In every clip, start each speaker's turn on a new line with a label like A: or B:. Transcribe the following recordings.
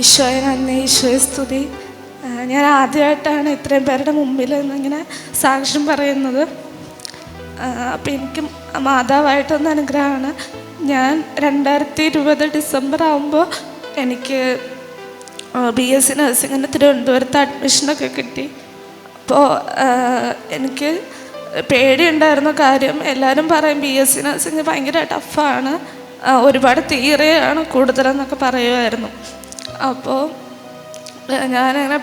A: ഈശോയെ നന്ദി ഈശോയെ സ്തുതി. ഞാൻ ആദ്യമായിട്ടാണ് ഇത്രയും പേരുടെ മുമ്പിൽ ഇങ്ങനെ സാക്ഷ്യം പറയുന്നത്. അപ്പം എനിക്ക് മാതാവായിട്ടൊന്ന് അനുഗ്രഹമാണ്. ഞാൻ രണ്ടായിരത്തി ഇരുപത് ഡിസംബർ ആകുമ്പോൾ എനിക്ക് ബി എസ് സി നഴ്സിങ്ങിന് തിരുവനന്തപുരത്ത് അഡ്മിഷനൊക്കെ കിട്ടി. അപ്പോൾ എനിക്ക് പേടിയുണ്ടായിരുന്ന കാര്യം എല്ലാവരും പറയും ബി എസ് സി നഴ്സിംഗ് ഭയങ്കര ടഫാണ് ഒരുപാട് തീറയാണ് കൂടുതലെന്നൊക്കെ പറയുമായിരുന്നു. അപ്പോൾ ഞാനങ്ങനെ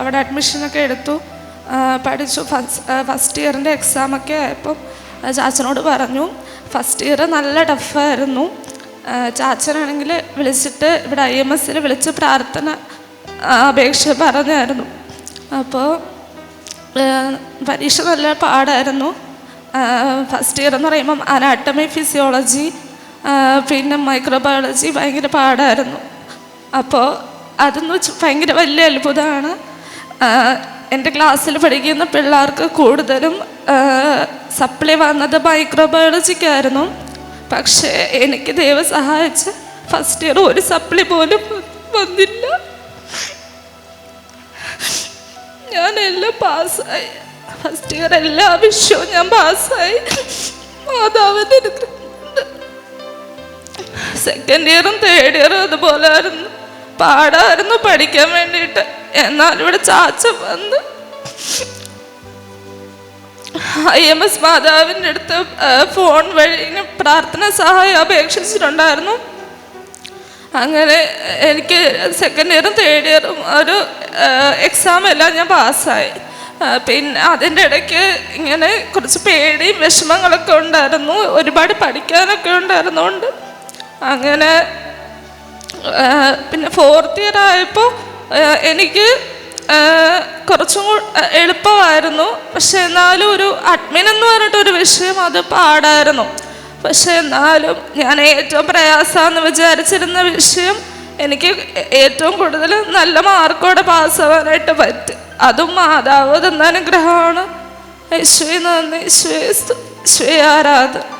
A: അവിടെ അഡ്മിഷനൊക്കെ എടുത്തു. പഠിച്ചു. ഫസ്റ്റ് ഇയറിന്റെ എക്സാമൊക്കെ ആയപ്പം ചാച്ചനോട് പറഞ്ഞു ഫസ്റ്റ് ഇയർ നല്ല ടഫായിരുന്നു ചാച്ചനാണെങ്കിൽ വിളിച്ചിട്ട് ഇവിടെ ഐ എം എസ്സിൽ വിളിച്ച് പ്രാർത്ഥന അപേക്ഷ പറഞ്ഞായിരുന്നു. അപ്പോൾ പരീക്ഷ നല്ല പാടായിരുന്നു. ഫസ്റ്റ് ഇയർ എന്ന് പറയുമ്പം അനാട്ടമി ഫിസിയോളജി പിന്നെ മൈക്രോബയോളജി ഭയങ്കര പാടായിരുന്നു. അപ്പോൾ അതെന്ന് വെച്ച് ഭയങ്കര വലിയ അത്ഭുതമാണ് എന്റെ ക്ലാസ്സിൽ പഠിക്കുന്ന പിള്ളേർക്ക് കൂടുതലും സപ്ലൈ വന്നത് മൈക്രോബയോളജിക്കായിരുന്നു പക്ഷേ എനിക്ക് ദൈവം സഹായിച്ച് ഫസ്റ്റ് ഇയർ ഒരു സപ്ലൈ പോലും വന്നില്ല. ഞാൻ എല്ലാം പാസ്സായി. ഫസ്റ്റ് ഇയർ എല്ലാ വിഷയവും ഞാൻ പാസ്സായി. മാതാവിന്റെ സെക്കൻഡ് ഇയറും തേർഡ് ഇയറും അതുപോലെ ആയിരുന്നു. പാടായിരുന്നു പഠിക്കാൻ വേണ്ടിയിട്ട്. എന്നാൽ ഇവിടെ ചാച്ച വന്ന് ഐ എം എസ് മാതാവിന്റെ അടുത്ത് ഫോൺ വഴി പ്രാർത്ഥന സഹായം അപേക്ഷിച്ചിട്ടുണ്ടായിരുന്നു. അങ്ങനെ എനിക്ക് സെക്കൻഡ് ഇയറും തേർഡ് ഇയറും ഒരു എക്സാം എല്ലാം ഞാൻ പാസ്സായി. പിന്നെ അതിന്റെ ഇടയ്ക്ക് ഇങ്ങനെ കുറച്ച് പേടിയും വിഷമങ്ങളൊക്കെ ഉണ്ടായിരുന്നു. ഒരുപാട് പഠിക്കാനൊക്കെ ഉണ്ടായിരുന്നുകൊണ്ട്. അങ്ങനെ പിന്നെ ഫോർത്ത് ഇയർ ആയപ്പോൾ എനിക്ക് കുറച്ചും കൂടി എളുപ്പമായിരുന്നു. പക്ഷെ എന്നാലും ഒരു അഡ്മിൻ എന്ന് പറഞ്ഞിട്ടൊരു വിഷയം അത് പാടായിരുന്നു. പക്ഷെ എന്നാലും ഞാൻ ഏറ്റവും പ്രയാസമെന്ന് വിചാരിച്ചിരുന്ന വിഷയം എനിക്ക് ഏറ്റവും കൂടുതൽ നല്ല മാർക്കോടെ പാസ്സാവാനായിട്ട് പറ്റി. അതും മാതാവ് തന്ന അനുഗ്രഹമാണ്. നന്ദി. യേശുവെ ആരാധന.